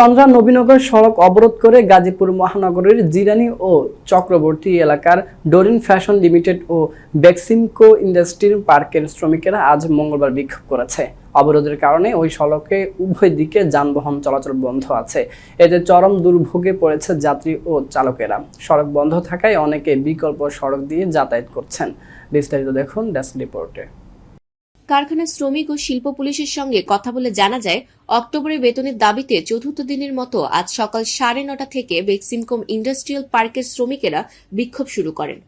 চন্দ্রা নবীনগর সড়ক অবরোধ করে গাজীপুর মহানগরের জিরানি ও চক্রবর্তী এলাকার ডোরিন ফ্যাশন লিমিটেড ও বেক্সিমকো ইন্ডাস্ট্রির পার্কের শ্রমিকেরা আজ মঙ্গলবার বিক্ষোভ করেছে। অবরোধের কারণে ওই সড়কে উভয় দিকে যানবাহন চলাচল বন্ধ আছে। এতে চরম দুর্ভোগে পড়েছে যাত্রী ও চালকেরা। সড়ক বন্ধ থাকায় অনেকে বিকল্প সড়ক দিয়ে যাতায়াত করছেন। বিস্তারিত দেখুন ডেস্ক রিপোর্টে। কারখানার শ্রমিক ও শিল্প পুলিশের সঙ্গে কথা বলে জানা যায়, অক্টোবরে বেতনের দাবিতে চতুর্থ দিনের মতো আজ সকাল সাড়ে নটা থেকে বেক্সিমকম ইন্ডাস্ট্রিয়াল পার্কের শ্রমিকেরা বিক্ষোভ শুরু করেন।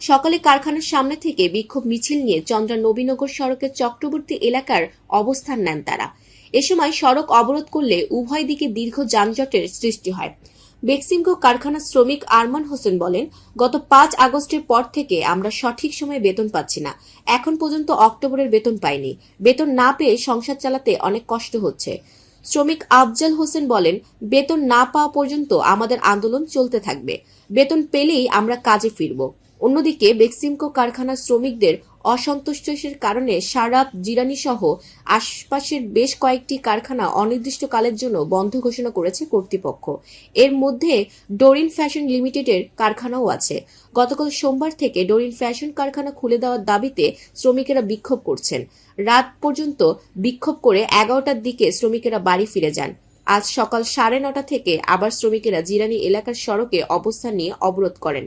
সকালে কারখানার সামনে থেকে বিক্ষোভ মিছিল নিয়ে চন্দ্রা নবীনগর সড়কের চক্রবর্তী এলাকার অবস্থান নেন তারা। এ সময় সড়ক অবরোধ করলে উভয় দিকে দীর্ঘ যানজটের সৃষ্টি হয়। বেক্সিমকো কারখানার শ্রমিক আরমান হোসেন বলেন, গত পাঁচ আগস্টের পর থেকে আমরা সঠিক সময়ে বেতন পাচ্ছি না। এখন পর্যন্ত অক্টোবরের বেতন পাইনি। বেতন না পেয়ে সংসার চালাতে অনেক কষ্ট হচ্ছে। শ্রমিক আফজাল হোসেন বলেন, বেতন না পাওয়া পর্যন্ত আমাদের আন্দোলন চলতে থাকবে। বেতন পেলেই আমরা কাজে ফিরব। অন্যদিকে বেক্সিমকো কারখানার শ্রমিকদের অসন্তুষ্টের কারণে সারাপ, জিরানি সহ আশপাশের বেশ কয়েকটি কারখানা অনির্দিষ্টকালের জন্য বন্ধ ঘোষণা করেছে কর্তৃপক্ষ। এর মধ্যে ডোরিন ফ্যাশন লিমিটেডের কারখানাও আছে। গতকাল সোমবার থেকে ডোরিন ফ্যাশন কারখানা খুলে দেওয়ার দাবিতে শ্রমিকেরা বিক্ষোভ করছেন। রাত পর্যন্ত বিক্ষোভ করে এগারোটার দিকে শ্রমিকেরা বাড়ি ফিরে যান। আজ সকাল সাড়ে নটা থেকে আবার শ্রমিকেরা জিরানি এলাকার সড়কে অবস্থান নিয়ে অবরোধ করেন।